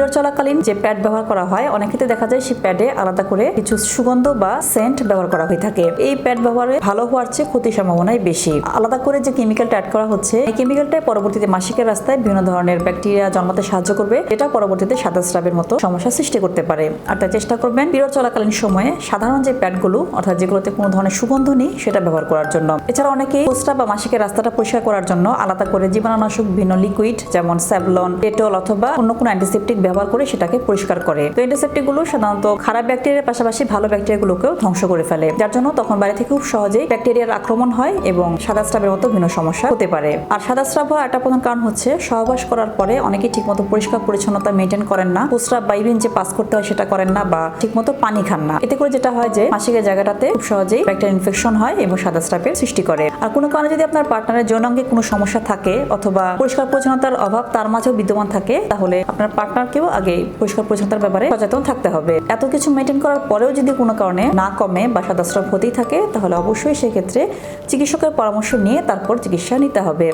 Period চলাকালীন যে pad ব্যবহার করা হয়, অনেক ক্ষেত্রে দেখা যায় সেই প্যাডে আলাদা করে কিছু সুগন্ধ বা সেন্ট ব্যবহার করা হয়ে থাকে। এই প্যাড ব্যবহারে ভালো হওয়ার চেয়ে ক্ষতির সম্ভাবনাই বেশি। আলাদা করে যে কেমিক্যালটা অ্যাড করা হচ্ছে, এই কেমিক্যালটা পরবর্তীতে মাসিকের রাস্তায় বিভিন্ন ধরনের ব্যাকটেরিয়া জন্মাতে সাহায্য করবে। এটা পরবর্তীতে সাদা স্রাবের মতো সমস্যা সৃষ্টি করতে পারে। আর তাই চেষ্টা করবেন পিরিয়ড চলাকালীন সময়ে সাধারণ যে প্যাডগুলো অর্থাৎ যেগুলোতে কোনো ধরনের সুগন্ধ নেই, সেটা ব্যবহার করার জন্য। এছাড়া অনেকে প্রস্রাব বা মাসিকের রাস্তাটা পরিষ্কার করার জন্য আলাদা করে জীবাণুনাশক ভিন্ন লিকুইড যেমন স্যাভলন ডেটল অথবা অন্য কোনো অ্যান্টিসেপটিক ব্যবহার করে সেটাকে পরিষ্কার করে। তো অ্যান্টিসেপটিকগুলো সাধারণত খারাপ ব্যাকটেরিয়ার পাশাপাশি ভালো ব্যাকটেরিয়াগুলোকেও ধ্বংস করে ফেলে। যার জন্য তখন বাইরে থেকে খুব সহজেই ব্যাকটেরিয়ার আক্রমণ হয় এবং সাদা স্রাবের মতো ভিন্ন সমস্যা হতে পারে। আর সাদা স্রাব হওয়ার একটা প্রধান কারণ হচ্ছে সহবাস করার পরে অনেকে ঠিকমতো পরিষ্কার পরিচ্ছন্নতা মেনটেন করেন না। প্রস্রাব বা ইউরিন যে পাস করতে হয় সেটা করেন না বা ঠিকমতো পানি খান না। এতে করে যেটা হয় যে মাসিকের জায়গাটাতে খুব সহজেই ব্যাকটেরিয়া ইনফেকশন হয় এবং সাদা স্রাবের সৃষ্টি করে। আর কোনো কারণে যদি আপনার পার্টনারের যৌনাঙ্গে কোনো সমস্যা থাকে অথবা পরিষ্কার পরিচ্ছন্নতার অভাব তার মাঝেও বিদ্যমান থাকে, তাহলে আপনার পার্টনারকেও আগে পরিষ্কার পরিচ্ছন্নতার ব্যাপারে সচেতন থাকতে হবে। এত কিছু মেনটেন করার পরেও যদি কোনো কারণে না কমে বা সাদা স্রাব হতেই থাকে, তাহলে অবশ্যই সেক্ষেত্রে চিকিৎসকের পরামর্শ নিয়ে তারপর চিকিৎসা নিতে হবে।